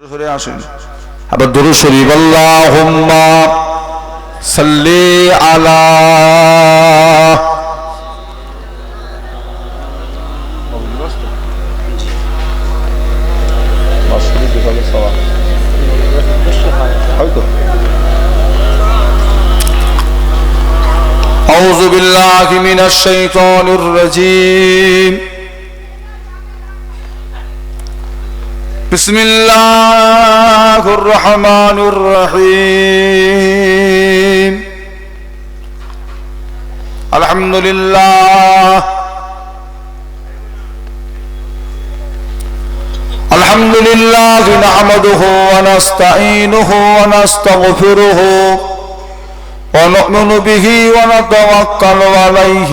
সরে আসেন আবার দরু শরীফ আল্লাহুম্মা সাল্লি আলা হয়তো أعوذ بالله من الشيطان الرجيم بسم الله الرحمن الرحيم الحمد لله الحمد لله نحمده ونستعينه ونستغفره ونؤمن به ونتوكل عليه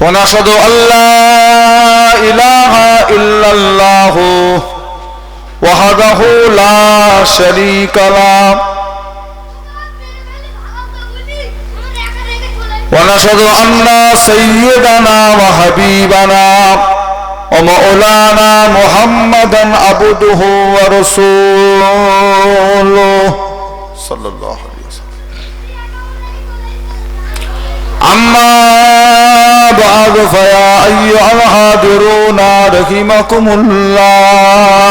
ونشهد أن لا إله إلا الله وحده لا شريك له ونشهد أن سيدنا وحبيبنا ومولانا محمدا عبده ورسوله صلى الله عليه وسلم أما بعد فيا أيها الحاضرون رحمكم الله.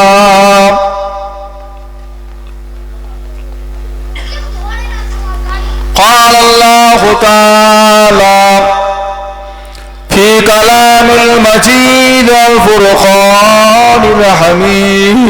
قال الله تعالى في كلام المجيد الفرقان الحميد.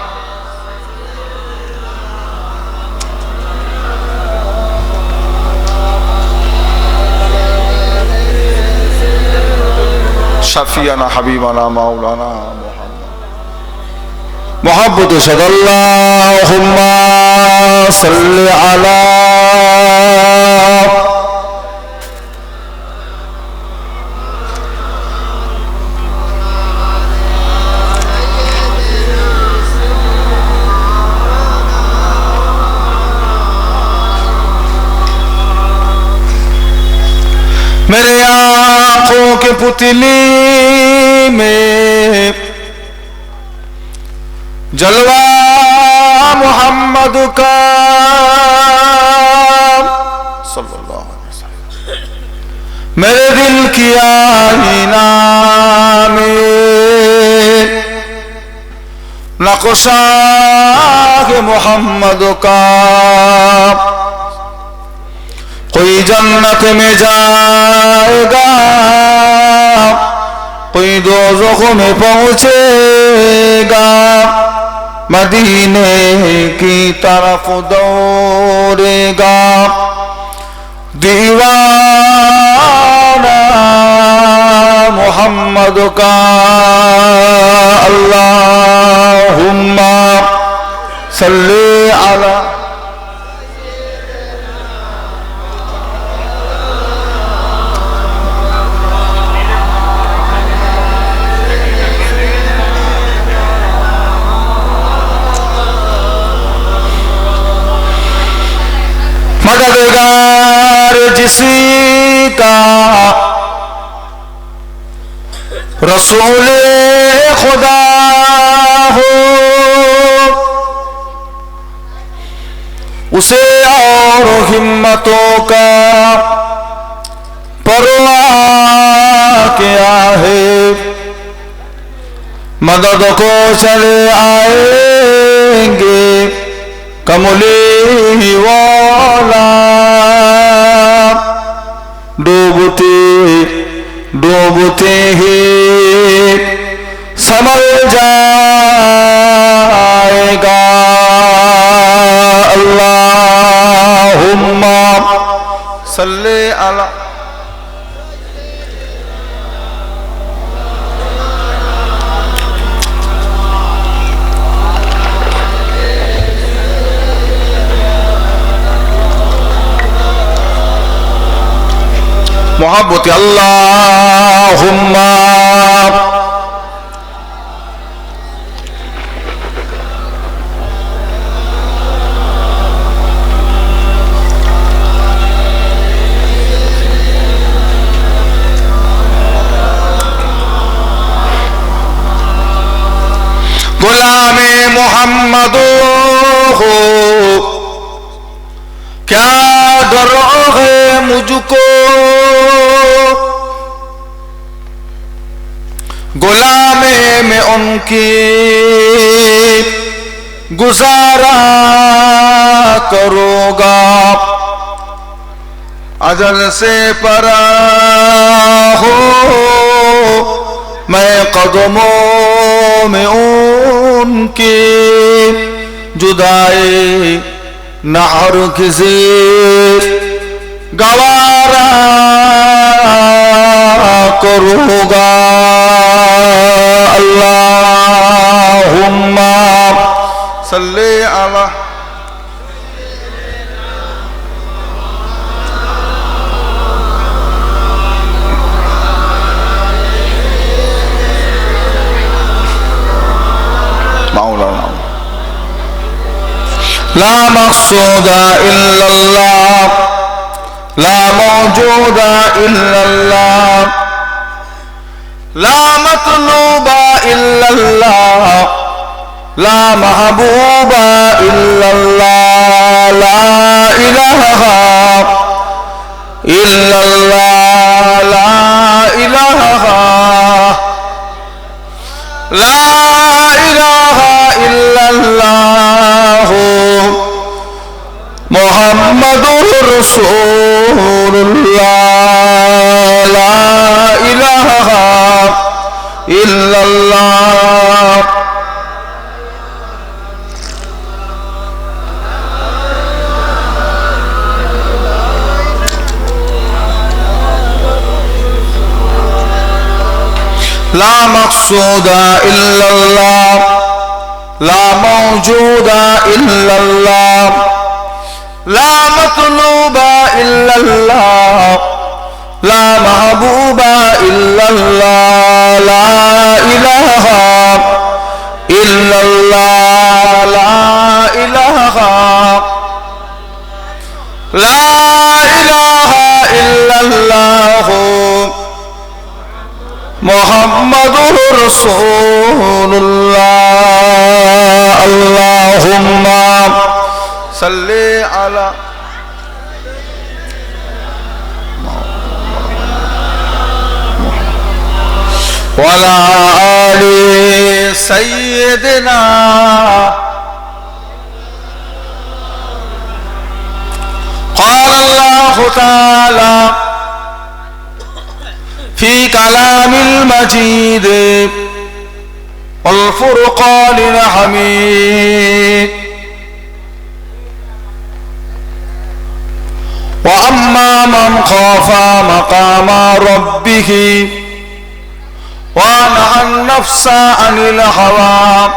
شفیعنا حبیبنا مولانا محمد. محبت صد اللہم صلی علی میرے آنکھوں کے پتلی میں جلوہ محمد کا صلی اللہ علیہ وسلم۔ میرے دل کی آئینہ میں نقشہ محمد کا۔ کوئی جنت میں جائے گا۔ ওই দোজখমে পৌঁছে গা মদিনে কি তরফ দৌড়ে গা دیوانہ محمد کا اللہم صلی علی پروردگار جس کا رسول خدا ہو۔ اسے اور ہمتوں کا پروا کیا ہے۔ مدد کو چلے آئیں گے۔ কমলে ডুবতে ডুবতে হে সমল যায়গা। আল্লাহুম্মা সাল্লি আলা محبت اللہم۔ غلام محمد ہو۔ کیا کرو ہے مجھ کو۔ غلام میں ان کی گزارا کرو گا۔ اجل سے پرا ہو میں قدموں میں ان کی جدائی نہ ہر کسی गवारा करूँगा अल्लाहुम्मा सल्ले अला مولانا لا مقصود إلا الله لا موجود إلا الله. لا مطلوب إلا الله. لا محبوب إلا الله. لا إله إلا الله. لا إله لا إله إلا الله. محمد رسول الله. لا إله إلا الله. لا مقصود إلا الله. لا موجود إلا الله. لا مطلوب إلا الله لا محبوب إلا الله لا إله إلا الله لا إله. لا إله إلا الله محمد رسول الله اللهم صل على وعلى آل سيدنا قال الله تعالى في كلام المجيد والفرقان الحميد. وأما من خاف مقام ربه ونهى النفس عن الهوى.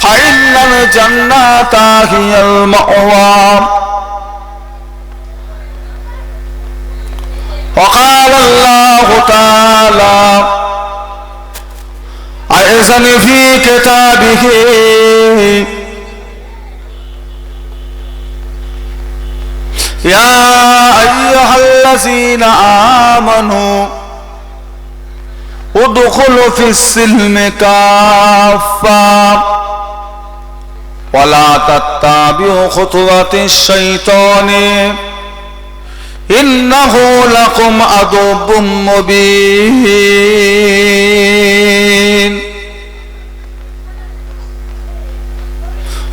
فإن الجنة هي المأوى. وقال الله تعالى أعزني في كتابه؟ يا أيها الذين آمنوا ادخلوا في السلم كافة. ولا تتبعوا خطوات الشيطان. إنه لكم أدب مبين.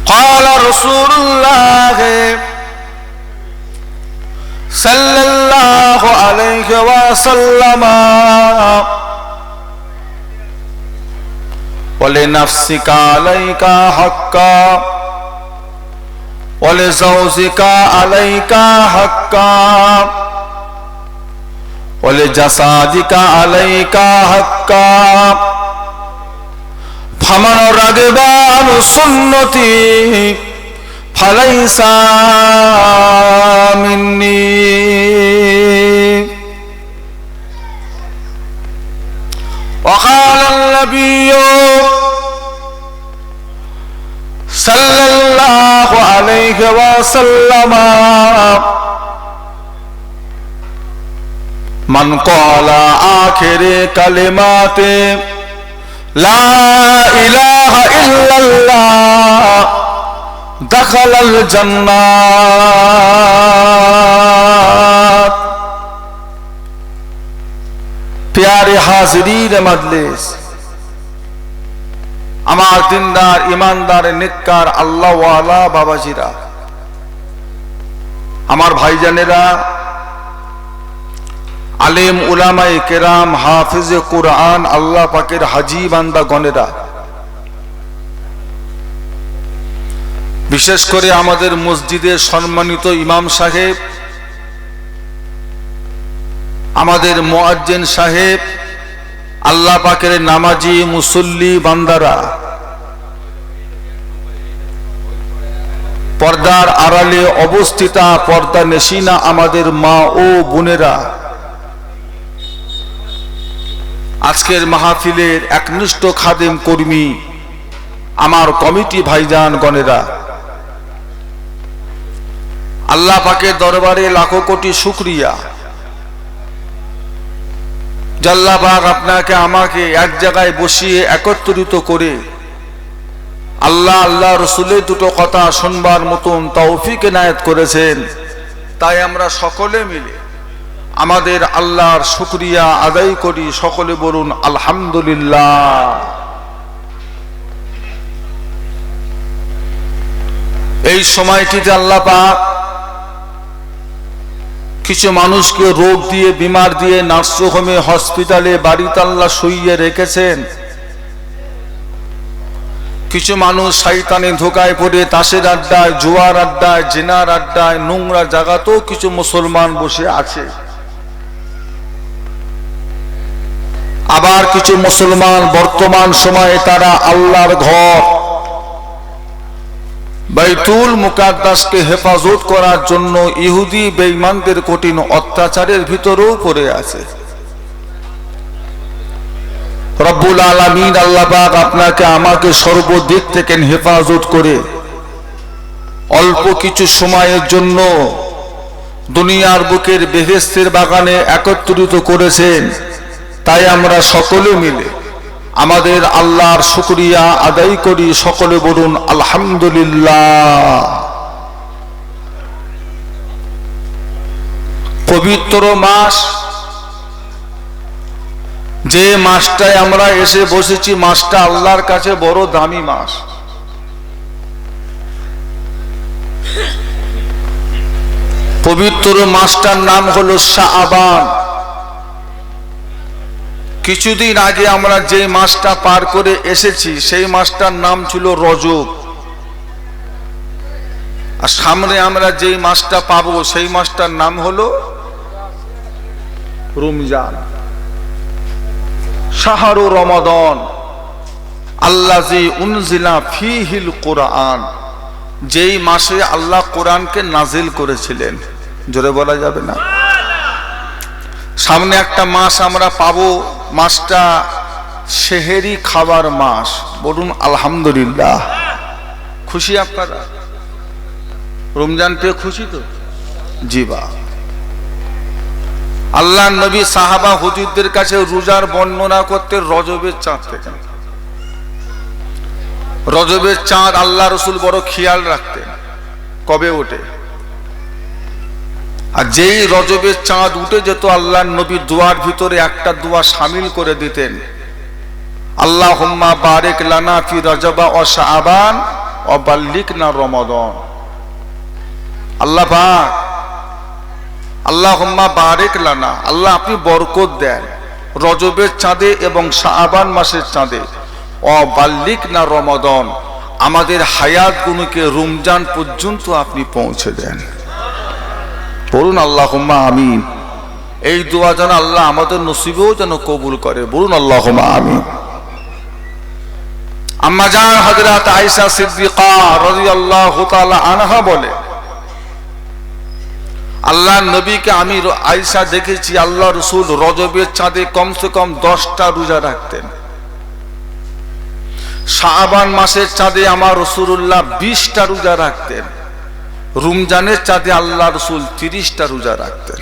قال رسول الله صلى الله عليه وسلم ولنفسك عليك حقا ولزوجك عليك حقا ولجسادك عليك حقا. فمن رغب سنتي فليس مني. وقال النبي صلى الله عليه وسلم من قال آخر كلمات لا إله إلا الله دخل الجنات প্যারে হাজরিন মজলিস। আমার দিনদার, ইমানদার নিকার আল্লাহওয়ালা বাবাজিরা, আমার ভাইজানেরা, আলেম উলামাই কেরাম, হাফিজ কুরআন, আল্লাহ পাকের হাজি বান্দা গনেরা বিশেষ করে আমাদের মসজিদের সম্মানিত ইমাম সাহেব আমাদের মোয়াজ্জেন সাহেব, আল্লাহ পাকের নামাজি, মুসল্লি, বান্দারা, পর্দার আড়ালে অবস্থিতা পর্দা নেশিনা আমাদের মা ও বোনেরা, আজকের মাহফিলের একনিষ্ঠ খাদেম কর্মী, আমার কমিটি ভাইজান গণেরা, আল্লাহ পাকের দরবারে লাখো কোটি শুক্রিয়া। জাল্লাবাগ আপনাকে, আমাকে এক জায়গায় বসিয়ে একত্রিত করে আল্লাহ আল্লাহ রসুলের দুটো কথা শুনবার মতন তৌফিক এনায়ত করেছেন। তাই আমরা সকলে মিলে আমাদের আল্লাহর শুক্রিয়া আদায় করি। সকলে বলুন, আলহামদুলিল্লাহ। এই সময়টিতে আল্লাহ পাক কিছু মানুষকে রোগ দিয়ে, বিমার দিয়ে নার্সিংহোমে, হসপিটালে বাড়িতে আল্লাহ শুইয়ে রেখেছেন। কিছু মানুষ শৈতানে ধোকায় পড়ে, তাসের আড্ডায়, জোয়ার আড্ডায়, জেনার আড্ডায়, নোংরা জায়গাতেও কিছু মুসলমান বসে আছে। আবার কিছু মুসলমান বর্তমান সময়ে তারা আল্লাহর ঘর। বাইতুল মুকাদ্দাসকে হেফাজত করার জন্য ইহুদি বেঈমানদের কঠিন অত্যাচারের ভিতরেও পড়ে আছে। রব্বুল আলমিন আল্লাহবাক আপনাকে আমাকে সর্বদিক থেকে হেফাজত করে অল্প কিছু সময়ের জন্য দুনিয়ার বুকের বেহেস্তের বাগানে একত্রিত করেছেন। তাই আমরা সকলে মিলে আমাদের আল্লাহর শুক্রিয়া আদায় করি সকলে বলুন, আলহামদুলিল্লাহ। পবিত্র মাস, যে মাসটায় আমরা এসে বসেছি, মাসটা আল্লাহর কাছে বড় দামি মাস। পবিত্র মাসটার নাম হলো শাহবান। কিছুদিন আগে আমরা যে মাসটা পার করে এসেছি, সেই মাসটার নাম ছিল রজব। আর সামনে আমরা যে মাসটা পাবো, সেই মাসটার নাম হলো রমজান। শাহরু রমাদন। আল্লাজি উনজিলা ফিহিল কোরআন। যেই মাসে আল্লাহ কোরআনকে নাজিল করেছিলেন। জোরে বলা যাবে না? সামনে একটা মাস আমরা পাবো মাসটা সেহেরি খাবার মাস। বলুন, আলহামদুলিল্লাহ। খুশি আপনারা? রমজান পেয়ে খুশি তো? জি বা। আল্লাহ নবী সাহাবা হুজুরদের কাছে রোজার বর্ণনা করতে রজবের চাঁদ থেকে রজবের চাঁদ আল্লাহ রসুল বড় খেয়াল রাখতেন। কবে ওঠে? আর যেই রজবের চাঁদ উঠে যেত আল্লাহ নবী দুয়ার ভিতরে একটা দোয়া সামিল করে দিতেন। আল্লাহ হুম্মা বারেক লানা ফি রজবা ও শাহবান অবাল্লিক না রমদন। আল্লাহ আল্লাহ বারেক লানা, আল্লাহ আপনি বরকত দেন রজবের চাঁদে এবং শাবান মাসের চাঁদে। অবাল্লিক না রমদন, আমাদের হায়াত গুণকে রমজান পর্যন্ত আপনি পৌঁছে দেন। বলুন আল্লাহ আমিন। এই দোয়া যেন আল্লাহ আমাদের নসিবেও যেন কবুল করে। বলুন আল্লাহ আমিন। আম্মা জান হযরত আয়েশা সিদ্দিকা রাদিয়াল্লাহু তাআলা আনহা বলে আল্লাহ নবীকে আমি আয়েশা দেখেছি, আল্লাহ রসুল রজবের চাঁদে কমসে কম দশটা রোজা রাখতেন। শাবান মাসের চাঁদে আমার রসুল্লাহ বিশটা রোজা রাখতেন। রমজানের চাঁদে আল্লাহ রসুল তিরিশটা রোজা রাখতেন।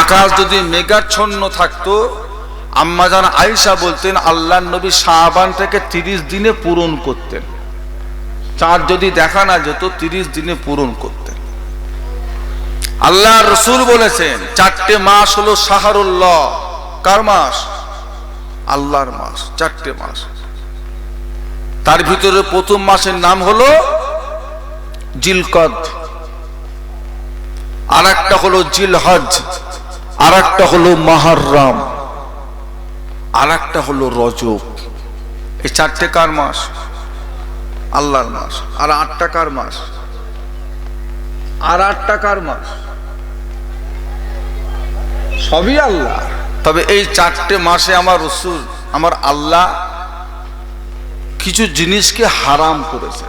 আকাশ যদি মেঘাচ্ছন্ন থাকতো আম্মাজান আয়েশা বলতেন আল্লাহ নবী শাহবান থেকে তিরিশ দিনে পূরণ করতেন। চাঁদ যদি দেখা না যেত, তিরিশ দিনে পূরণ করতেন। আল্লাহ রসুল বলেছেন, চারটে মাস হলো সাহারুল্লাহ কার মাস? আল্লাহর মাস, চারটে মাস। তার ভিতরে প্রথম মাসের নাম হলো জিলকদ। আর একটা হলো জিলহজ আর একটা হলো মাহারাম আর একটা হলো রজব। এই চারটে কার মাস? আল্লাহর মাস। আর আটটা কার মাস? আর আটটা কার মাস? সবই আল্লাহ। তবে এই চারটে মাসে আমার রসুল, আমার আল্লাহ কিছু জিনিসকে হারাম করেছে।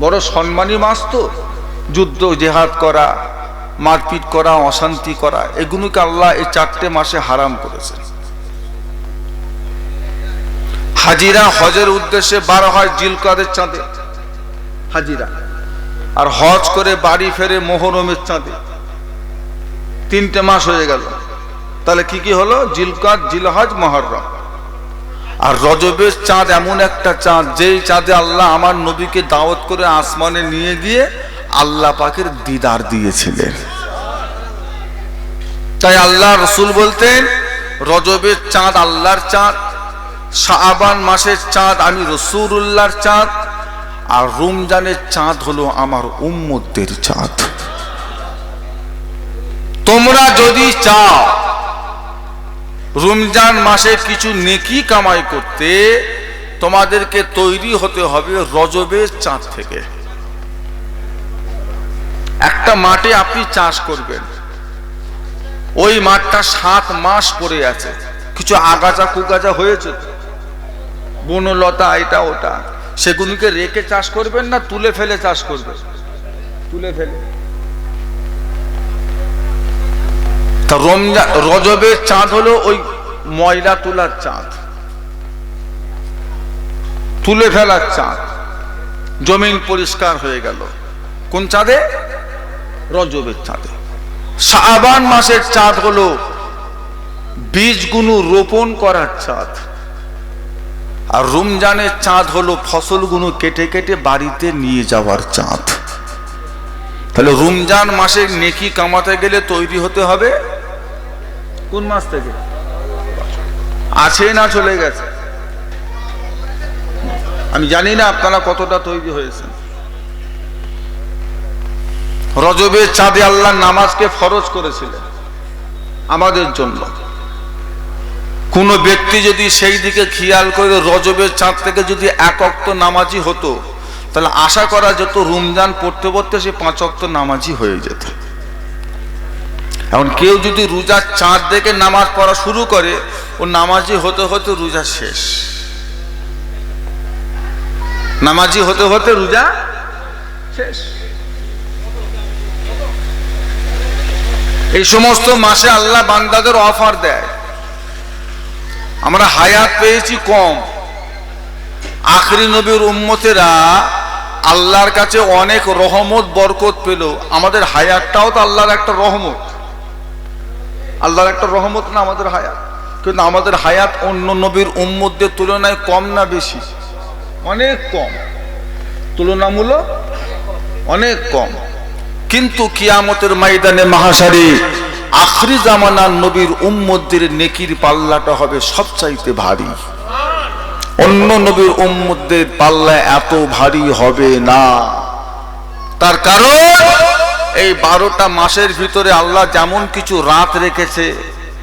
বড় সম্মানী মাস তো, যুদ্ধ, জেহাদ করা, মারপিট করা, অশান্তি করা, এগুলোকে আল্লাহ এই চারটে মাসে হারাম করেছেন হাজিরা হজের উদ্দেশ্যে বার হয় জিলকাদের চাঁদে। হাজিরা। আর হজ করে বাড়ি ফেরে মোহরমের চাঁদে। তিনটে মাস হয়ে গেল। তাহলে কি কি হলো? জিলকাত জিলহজ, মহরম। আর রজবের চাঁদ এমন একটা চাঁদ, যেই চাঁদে আল্লাহ আমার নবীকে দাওয়াত করে আসমানে নিয়ে গিয়ে আল্লাহ পাকের দিদার দিয়েছিলেন। তাই আল্লাহ রসুল বলতেন, রজবের চাঁদ আল্লাহর চাঁদ, শাবান মাসের চাঁদ আমি রসুল্লাহর চাঁদ, আর রমজানের চাঁদ হলো আমার উম্মদের চাঁদ। তোমরা যদি চাও রমজান মাসে কিছু নেকি কামাই করতে তোমাদেরকে তৈরি হতে হবে রজবের চাঁদ থেকে। একটা মাঠে আপনি চাষ করবেন। ওই মাঠটা সাত মাস পরে আছে। কিছু আগাছা কুগাজা হয়েছে। বনলতা, এটা, ওটা। সেগুলিকে রেখে চাষ করবেন না, তুলে ফেলে চাষ করবেন? তুলে ফেলে। তা রজবের চাঁদ হলো ওই ময়লা তোলার চাঁদ। তুলে ফেলার চাঁদ। জমিন পরিষ্কার হয়ে গেল। কোন চাঁদে? রজবের চাঁদে। শাবান মাসের চাঁদ হলো বীজগুলো রোপণ করার চাঁদ। আর রমজানের চাঁদ হলো ফসলগুলো কেটে কেটে বাড়িতে নিয়ে যাওয়ার চাঁদ। তাহলে রমজান মাসে নেকি কামাতে গেলে তৈরি হতে হবে? কোন মাস থেকে? আছে না চলে গেছে? আমি জানি না আপনারা কতটা তৈরি হয়েছেন। রজবের চাঁদে আল্লাহ নামাজকে ফরজ করেছিলেন আমাদের জন্য। কোন ব্যক্তি যদি সেই দিকে খেয়াল করে রজবের চাঁদ থেকে যদি এক অক্ত নামাজি হতো, তাহলে আশা করা যেত রমজান পড়তে পড়তে সে পাঁচ অক্ত নামাজি হয়ে যেত। এখন কেউ যদি রোজার চাঁদ দেখে নামাজ পড়া শুরু করে, ও নামাজি হতে হতে রোজা শেষ। নামাজি হতে হতে রোজা শেষ। এই সমস্ত মাসে আল্লাহ বান্দাদের অফার দেয়। আমরা হায়াত পেয়েছি কম। আখরি নবীর উম্মতেরা আল্লাহর কাছে অনেক রহমত, বরকত পেল। আমাদের হায়াতটাও তো আল্লাহর একটা রহমত। আল্লাহর একটা রহমত না আমাদের হায়াত। কিন্তু আমাদের হায়াত অন্য নবীর উম্মদের তুলনায় কম না বেশি? অনেক কম। তুলনামূলক অনেক কম। কিন্তু কিয়ামতের ময়দানে মাহাসারে আখরি জামানার নবীর উম্মদের নেকির পাল্লাটা হবে সবচাইতে ভারী। অন্য নবীর উম্মদের পাল্লা এত ভারী হবে না। তার কারণ এই বারোটা মাসের ভিতরে আল্লাহ যেমন কিছু রাত রেখেছে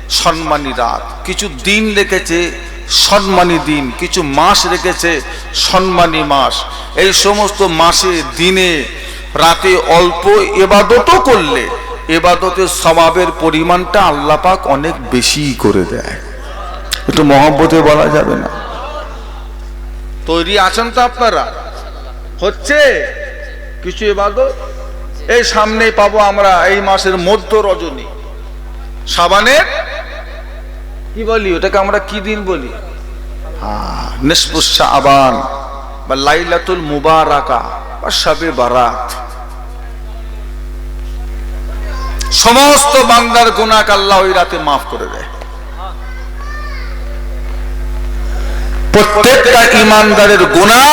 সম্মানী রাত। কিছু দিন রেখেছে সম্মানী দিন। কিছু মাস রেখেছে সম্মানী মাস। এই সমস্ত মাসে, দিনে, রাতে অল্প এবাদতও করলে এবাদতের স্বভাবের পরিমাণটা আল্লাহ পাক অনেক বেশি করে দেয়। একটু মহব্বতে বলা যাবে না। তৈরি আছেন তো আপনারা? হচ্ছে? কিছু এবাদত? এই সামনেই পাবো আমরা এই মাসের মধ্য রজনী। সাবানের? কি বলি, ওটাকে আমরা কি দিন বলি? নিষ্পুষা আবান বা লাইলাতুল মুবারাকা, বা শাবে বারাত। সমস্ত বান্দার গুনাহ আল্লাহ ওই রাতে মাফ করে দেয়। প্রত্যেকটা ইমানদারের গুনাহ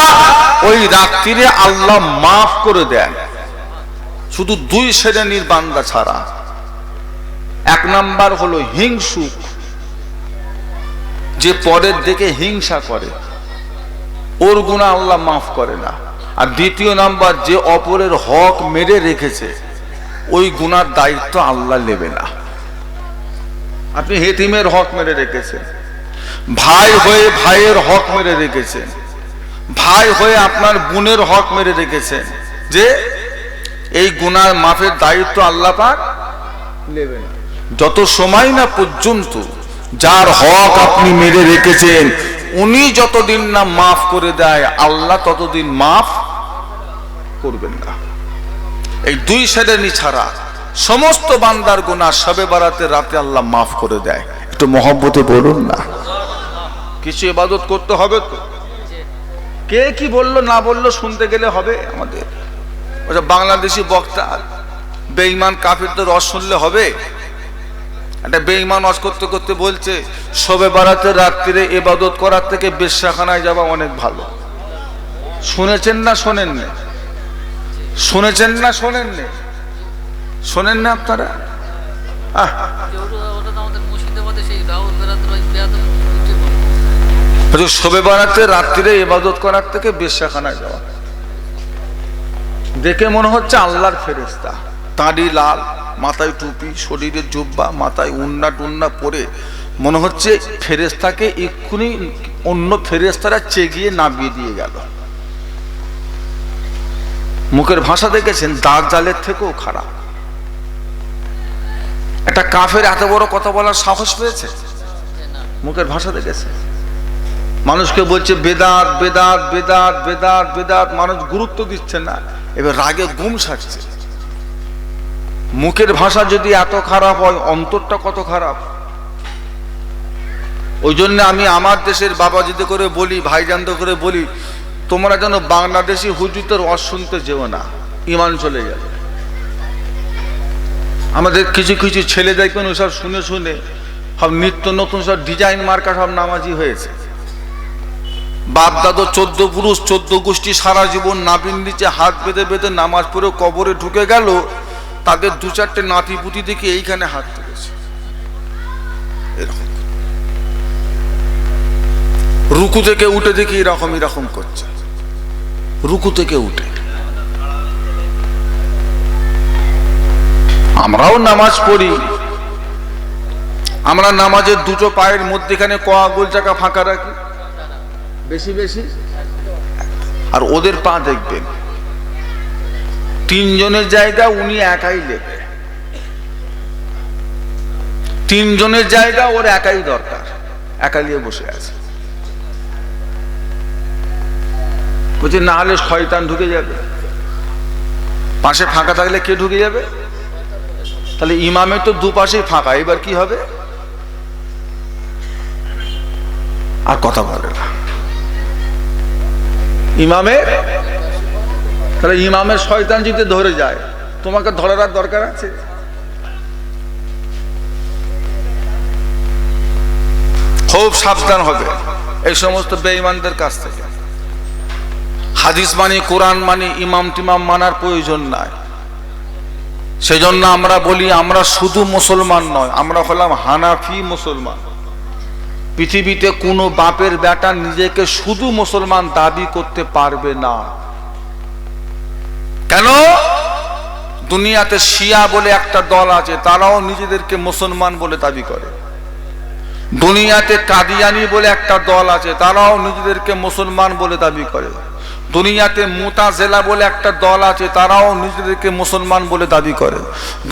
ওই রাত্রিরে আল্লাহ মাফ করে দেন। শুধু দুই শ্রেণির বান্দা ছাড়া। এক নাম্বার হলো হিংসুক যে পরের দিকে হিংসা করে, ওর গুণা আল্লাহ মাফ করে না। আর দ্বিতীয় নাম্বার, যে অপরের হক মেরে রেখেছে, ওই গুনার দায়িত্ব আল্লাহ নেবে না। আপনি হেতিমের হক মেরে রেখেছেন। ভাই হয়ে ভাইয়ের হক মেরে রেখেছেন। ভাই হয়ে আপনার বোনের হক মেরে রেখেছেন। যে এই গুনার মাফের দায়িত্ব আল্লাহ পাক নেবেন। যত সময় না পর্যন্ত যার হক আপনি মেরে রেখেছেন, উনি যতদিন না মাফ করে দেয়, আল্লাহ ততদিন মাফ করবেন না। এই দুই শ্রেণি ছাড়া সমস্ত বান্দার গুণা সবে বারাতে রাতে আল্লাহ মাফ করে দেয়। একটু মহব্বতে বলুন না। কিছু ইবাদত করতে হবে তো? কে কি বলল না বলল শুনতে গেলে হবে আমাদের। ওটা বাংলাদেশি বক্তা, বেঈমান তো রস শুনলে হবে? একটা বেঈমান রস করতে করতে বলছে সবে বারাতে রাত্রিরে এবাদত করার থেকে বেশ্যাখানায় যাওয়া অনেক ভালো। শুনেছেন না শোনেন না শুনেছেন না শোনেন না শোনেন না আপনারা শোবে বারাতে রাত্রিরে ইবাদত করার থেকে বেশ্যাখানায় যাওয়া। দেখে মনে হচ্ছে আল্লাহর ফেরেস্তা তাঁড়ি লাল, মাথায় টুপি, শরীরে জুব্বা, মাথায় উন্না টুন্না পরে মনে হচ্ছে ফেরেস্তাকে এক্ষুনি অন্য ফেরেস্তারা চেগিয়ে নামিয়ে দিয়ে গেল। মুখের ভাষা দেখেছেন দাগ জালের থেকেও খারাপ। একটা কাফের এত বড় কথা বলার সাহস পেয়েছে? মুখের ভাষা দেখেছে মানুষকে বলছে, বেদাত বেদাত বেদাত বেদাত বেদাত। মানুষ গুরুত্ব দিচ্ছে না। এবার রাগে গুম সারছে। মুখের ভাষা যদি এত খারাপ হয়, অন্তরটা কত খারাপ? ওই জন্য আমি আমার দেশের বাবাজিতে করে বলি ভাইজানতে করে বলি, তোমরা যেন বাংলাদেশি হুজুতের ওয়াজ শুনতে যেও না। ইমান চলে যাবে আমাদের কিছু কিছু ছেলে দেখবেন ওসব শুনে শুনে সব নিত্য নতুন সব ডিজাইন মার্কা সব নামাজি হয়েছে। বাপ দাদু, চোদ্দ পুরুষ, চোদ্দ গোষ্ঠী সারা জীবন নাবিন নিচে হাত বেঁধে বেঁধে নামাজ পড়ে কবরে ঢুকে গেল, তাদের দু চারটে নাতি পুতি দেখে এইখানে হাত তুলেছে রুকু থেকে উঠে দেখি এরকম এরকম করছে। রুকু থেকে উঠে। আমরাও নামাজ পড়ি। আমরা নামাজের দুটো পায়ের মধ্যেখানে ক গোল জায়গা ফাঁকা রাখি। বেশি বেশি? আর ওদের পা দেখবেন। তিনজনের জায়গা উনি একাই লেবে। তিনজনের জায়গা ওর একাই দরকার। একা নিয়ে বসে আছে। বলছে, না হলে শয়তান ঢুকে যাবে। পাশে ফাঁকা থাকলে কে ঢুকে যাবে? তাহলে ইমামের তো দুপাশেই ফাঁকা। এবার কি হবে? আর কথা বলে না। ইমামের তাহলে ইমামের শয়তান যদি ধরে যায়, তোমাকে ধরার দরকার আছে? খুব সাবধান হবে এই সমস্ত বেঈমানদের কাছ থেকে। হাদিস মানি, কোরআন মানি, ইমাম টিমাম মানার প্রয়োজন নাই। সেজন্য আমরা বলি, আমরা শুধু মুসলমান নয়, আমরা হলাম হানাফি মুসলমান। পৃথিবীতে কোনো বাপের বেটা নিজেকে শুধু মুসলমান দাবি করতে পারবে না। কেন? দুনিয়াতে শিয়া বলে একটা দল আছে, তারাও নিজেদেরকে মুসলমান বলে দাবি করে। দুনিয়াতে কাদিয়ানি বলে একটা দল আছে, তারাও নিজেদেরকে মুসলমান বলে দাবি করে। দুনিয়াতে মুতাজেলা বলে একটা দল আছে, তারাও নিজেদেরকে মুসলমান বলে দাবি করে।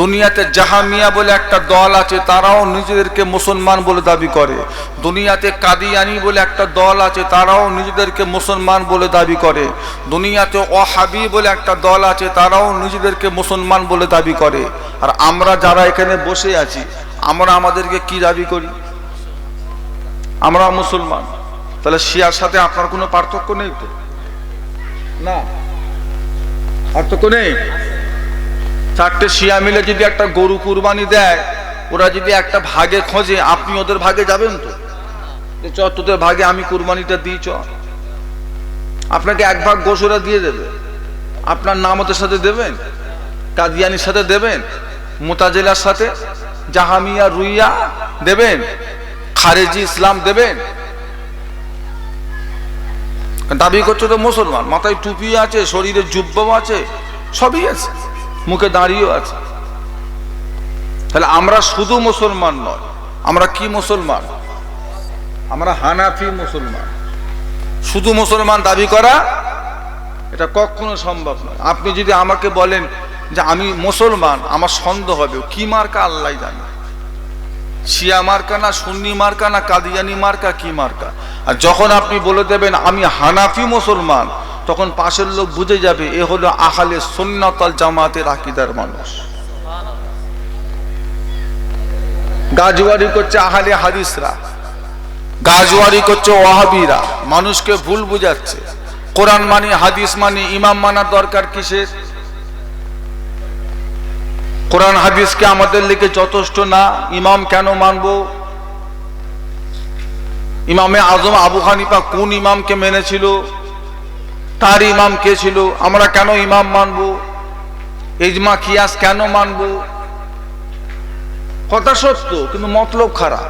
দুনিয়াতে জাহামিয়া বলে একটা দল আছে, তারাও নিজেদেরকে মুসলমান বলে দাবি করে। দুনিয়াতে কাদিয়ানি বলে একটা দল আছে, তারাও নিজেদেরকে মুসলমান বলে দাবি করে। দুনিয়াতে অহাবি বলে একটা দল আছে, তারাও নিজেদেরকে মুসলমান বলে দাবি করে। আর আমরা যারা এখানে বসে আছি, আমরা আমাদেরকে কি দাবি করি? আমরা মুসলমান। তাহলে শিয়ার সাথে আপনার কোনো পার্থক্য নেই তো? না। পার্থক্য নেই চারটে শিয়া মিলে যদি একটা গরু কুরবানি দেয়, ওরা যদি একটা ভাগে খোঁজে, আপনি ওদের ভাগে যাবেন তো? চ, তোদের ভাগে আমি কুরবানিটা দিই, চ। আপনাকে এক ভাগ গোশ ওরা দিয়ে দেবে। আপনার নাম ওদের সাথে দেবেন, কাদিয়ানির সাথে দেবেন, মোতাজেলার সাথে, জাহামিয়া, রুইয়া দেবেন, খারেজি ইসলাম দেবেন দাবি করছে তো মুসলমান, মাথায় টুপি আছে, শরীরে জুব্বাও আছে, সবই আছে, মুখে দাঁড়িয়েও আছে। তাহলে আমরা শুধু মুসলমান নয়, আমরা কি মুসলমান? আমরা হানাফি মুসলমান। শুধু মুসলমান দাবি করা, এটা কখনো সম্ভব নয়। আপনি যদি আমাকে বলেন যে আমি মুসলমান, আমার সন্দেহ হবে, কি মার্কা আল্লাহ জানে? শিয়া মার্কা না, সুন্নি মার্কা না, কাদিয়ানি মার্কা, কি মার্কা? আর যখন আপনি বলে দেবেন, আমি হানাফি মুসলমান, তখন পাশের লোক বুঝে যাবে, এ হলো আহালে সুন্নাতল জামাতের আকিদার মানুষ। গাজওয়ারি করছে আহালে হাদিসরা, গাজওয়ারি করছে ওয়াহাবিরা, মানুষকে ভুল বুঝাচ্ছে। কোরআন মানি, হাদিস মানি, ইমাম মানার দরকার কিসের? কোরআন, হাদিসকে আমাদের লিখে যথেষ্ট না, ইমাম কেন মানবো? ইমামে আজম আবু হানিফা কোন ইমামকে মেনেছিল? তার ইমাম কে ছিল? আমরা কেন ইমাম মানব? ইজমা কিয়াস কেন মানব? কথা সত্য, কিন্তু মতলব খারাপ।